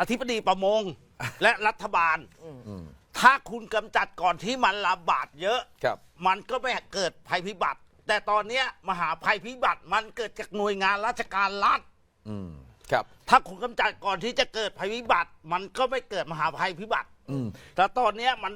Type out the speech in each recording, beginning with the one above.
อธิบดีประมง และรัฐบาล ถ้าคุณกำจัดก่อนที่มันระบาดเยอะ ครับ มันก็ไม่เกิดภัยพิบัติ แต่ตอนเนี้ยมหาภัยพิบัติมันเกิดจากหน่วยงานราชการรัฐ อืม ครับ ถ้าคุณกำจัดก่อนที่จะเกิดภัยพิบัติ มันก็ไม่เกิดมหาภัยพิบัติ อืม แต่ตอนเนี้ยมัน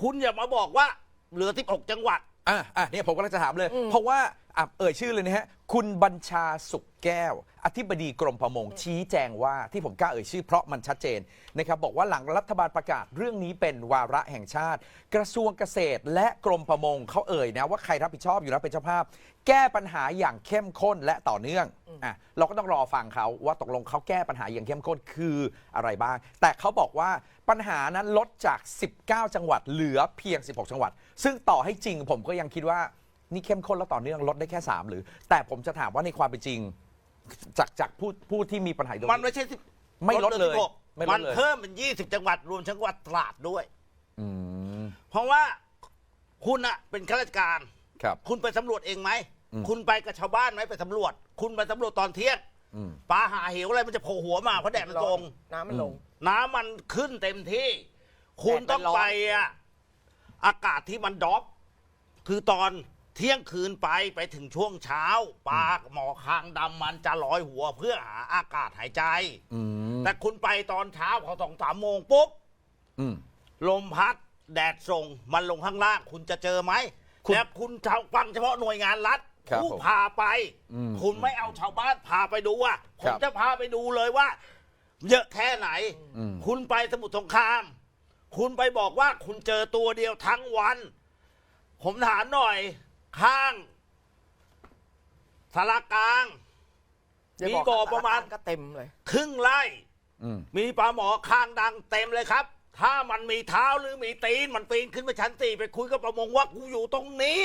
คุณอย่ามาบอกว่าเหลือ 16 จังหวัด อะอะเนี่ยผมก็จะถามเลย เพราะว่า อะเอ่ยชื่อเลยนะฮะ คุณบัญชาสุขแก้ว อธิบดีกรมประมงชี้แจงว่าที่ผมกล้าเอ่ยชื่อเพราะมันชัดเจนนะครับบอกว่าหลังรัฐบาลประกาศเรื่องนี้เป็นวาระแห่งชาติ กระทรวงเกษตรและกรมประมงเขาเอ่ยนะว่าใครรับผิดชอบอยู่แล้วเป็นเจ้าภาพ แก้ปัญหาอย่างเข้มข้นและต่อเนื่องอะเราก็ต้องรอฟังเขาว่าตกลงเขาแก้ปัญหาอย่างเข้มข้นคืออะไรบ้าง แต่เขาบอกว่าปัญหานั้นลดจาก 19 จังหวัดเหลือเพียง 16 จังหวัด ซึ่งต่อให้จริงผมก็ยังคิดว่า นี่เข้มข้นแล้วต่อเนื่องลดได้แค่ 3 หรือ แต่ผมจะถามว่าในความเป็นจริง จากจากผู้ผู้ที่มีปัญหาตรงมันนี้ ไม่ใช่สิบไม่ลดเลยห16ไม่ลดเลย มันเพิ่มเป็น20จังหวัดรวมจังหวัดตราดด้วย อืมเพราะว่าคุณอะเป็นข้าราชการ ครับ คุณไปสำรวจเองไหม อืม คุณไปกับชาวบ้านไหมไปสำรวจ คุณไปสำรวจตอนเที่ยงอืม ปลาหาเหวอะไรมันจะโผล่หัวมาเพราะแดดมันตรง น้ำมันลง น้ำมันขึ้นเต็มที่ คุณต้องแดดมันร้อนไปอะอากาศที่มันดรอปคือตอน เที่ยงคืนไปไปถึงช่วงเช้าปลาหมอคางดำมันจะลอยหัวเพื่อหาอากาศหายใจ อืมแต่คุณไปตอนเช้าพอสองสามโมงปุ๊บ อืม ลมพัดแดดส่งมันลงข้างล่าง คุณจะเจอไหมคุณแล้วคุณฟังเฉพาะหน่วยงานรัฐครับผู้ผมพาไป อืมคุณไม่เอาชาวบ้านพาไปดูอะผครัมบจะพาไปดูเลยว่า เยอะแค่ไหน อืม คุณไปสมุทรสงคราม คุณไปบอกว่าคุณเจอตัวเดียวทั้งวัน ผมถามหน่อย ข้างสารกลางมีบ่อประมาณ ก็เต็มเลย ครึ่งไร่ อืมมีปลาหมอคางดังเต็มเลยครับ ถ้ามันมีเท้าหรือมีตีน มันปีนขึ้นไปชั้นสี่ไปคุยกับประมงว่ากูอยู่ตรงนี้